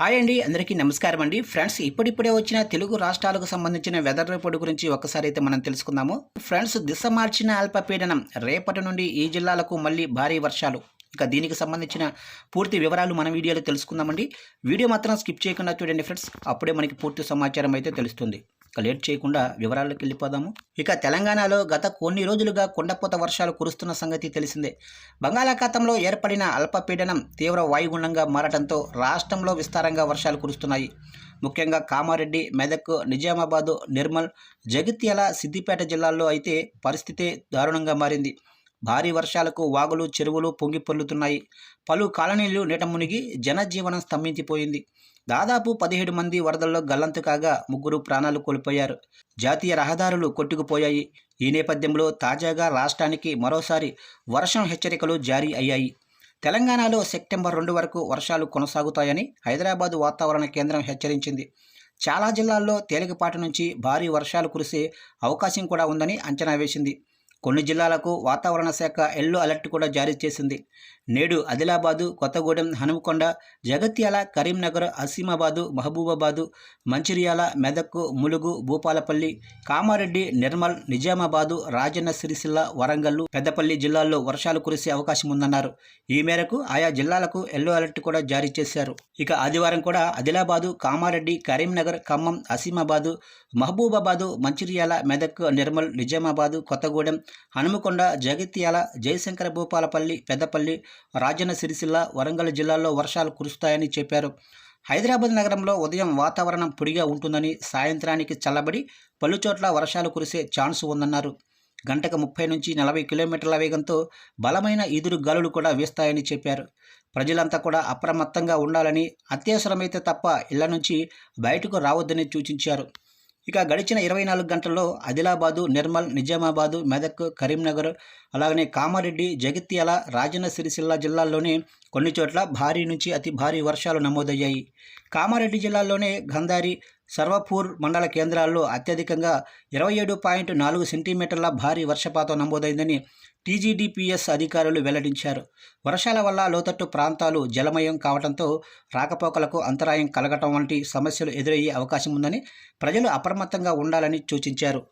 Hi అండి అందరికీ నమస్కారం అండి. ఫ్రెండ్స్ ఇప్పుడిప్పుడే వచ్చిన తెలుగు రాష్ట్రాలకు సంబంధించిన వెదర్ రిపోర్ట్ గురించి ఒకసారి అయితే మనం తెలుసుకుందాము. ఫ్రెండ్స్ దిశ మార్చిన అల్పపీడనం రేపటి నుండి ఈ జిల్లాలకు మళ్ళీ భారీ వర్షాలు. ఇక దీనికి సంబంధించిన పూర్తి వివరాలు మన వీడియోలో తెలుసుకుందామండి. వీడియో మాత్రం స్కిప్ చేయకుండా చూడండి ఫ్రెండ్స్. అప్పుడే మనకి పూర్తి సమాచారం అయితే తెలుస్తుంది. లేట్ చేయకుండా వివరాల్లోకి వెళ్ళిపోదాము. ఇక తెలంగాణలో గత కొన్ని రోజులుగా కొండపోత వర్షాలు కురుస్తున్న సంగతి తెలిసిందే. బంగాళాఖాతంలో ఏర్పడిన అల్పపీడనం తీవ్ర వాయుగుండంగా మారడంతో రాష్ట్రంలో విస్తారంగా వర్షాలు కురుస్తున్నాయి. ముఖ్యంగా కామారెడ్డి మెదక్ నిజామాబాదు నిర్మల్ జగిత్యాల సిద్దిపేట జిల్లాల్లో అయితే పరిస్థితి దారుణంగా మారింది. భారీ వర్షాలకు వాగులు చెరువులు పొంగి పొర్లుతున్నాయి. పలు కాలనీలు నీట మునిగి జనజీవనం స్తంభించిపోయింది. దాదాపు పదిహేడు మంది వరదల్లో గల్లంతు కాగా ముగ్గురు ప్రాణాలు కోల్పోయారు. జాతీయ రహదారులు కొట్టుకుపోయాయి. ఈ నేపథ్యంలో తాజాగా రాష్ట్రానికి మరోసారి వర్షం హెచ్చరికలు జారీ అయ్యాయి. తెలంగాణలో సెప్టెంబర్ రెండు వరకు వర్షాలు కొనసాగుతాయని హైదరాబాద్ వాతావరణ కేంద్రం హెచ్చరించింది. చాలా జిల్లాల్లో తేలికపాటి నుంచి భారీ వర్షాలు కురిసే అవకాశం కూడా ఉందని అంచనా వేసింది. కొన్ని జిల్లాలకు వాతావరణ శాఖ ఎల్లో అలర్ట్ కూడా జారీ చేసింది. నేడు ఆదిలాబాదు కొత్తగూడెం హనుమకొండ జగత్యాల కరీంనగర్ అసీమాబాదు మహబూబాబాదు మంచిర్యాల మెదక్ ములుగు భూపాలపల్లి కామారెడ్డి నిర్మల్ నిజామాబాదు రాజన్న సిరిసిల్ల వరంగల్ పెద్దపల్లి జిల్లాల్లో వర్షాలు కురిసే అవకాశం ఉందన్నారు ఈ మేరకు ఆయా జిల్లాలకు ఎల్లో అలర్ట్ కూడా జారీ చేశారు. ఇక ఆదివారం కూడా ఆదిలాబాదు కామారెడ్డి కరీంనగర్ ఖమ్మం అసీమాబాదు మహబూబాబాదు మంచిర్యాల మెదక్ నిర్మల్ నిజామాబాదు కొత్తగూడెం హనుమకొండ జగిత్యాల జయశంకర భూపాలపల్లి పెద్దపల్లి రాజన్న సిరిసిల్ల వరంగల్ జిల్లాల్లో వర్షాలు కురుస్తాయని చెప్పారు. హైదరాబాద్ నగరంలో ఉదయం వాతావరణం పొడిగా ఉంటుందని సాయంత్రానికి చల్లబడి పలుచోట్ల వర్షాలు కురిసే ఛాన్స్ ఉందన్నారు. గంటకు ముప్పై నుంచి నలభై కిలోమీటర్ల వేగంతో బలమైన ఈదురు గాలులు కూడా వీస్తాయని చెప్పారు. ప్రజలంతా కూడా అప్రమత్తంగా ఉండాలని అత్యవసరమైతే తప్ప ఇళ్ళ నుంచి బయటకు రావద్దని సూచించారు. ఇక గడిచిన ఇరవై నాలుగు గంటల్లో ఆదిలాబాదు నిర్మల్ నిజామాబాదు మెదక్ కరీంనగర్ అలాగనే కామారెడ్డి జగిత్యాల రాజన్న సిరిసిల్ల జిల్లాల్లోనే కొన్ని చోట్ల భారీ నుంచి అతి భారీ వర్షాలు నమోదయ్యాయి. కామారెడ్డి జిల్లాలోనే గంధారి సర్వపూర్ మండల కేంద్రాల్లో అత్యధికంగా ఇరవై ఏడు పాయింట్ నాలుగు సెంటీమీటర్ల భారీ వర్షపాతం నమోదైందని టీజీడీపీఎస్ అధికారులు వెల్లడించారు. వర్షాల వల్ల లోతట్టు ప్రాంతాలు జలమయం కావడంతో రాకపోకలకు అంతరాయం కలగటం వంటి సమస్యలు ఎదురయ్యే అవకాశం ఉందని ప్రజలు అప్రమత్తంగా ఉండాలని సూచించారు.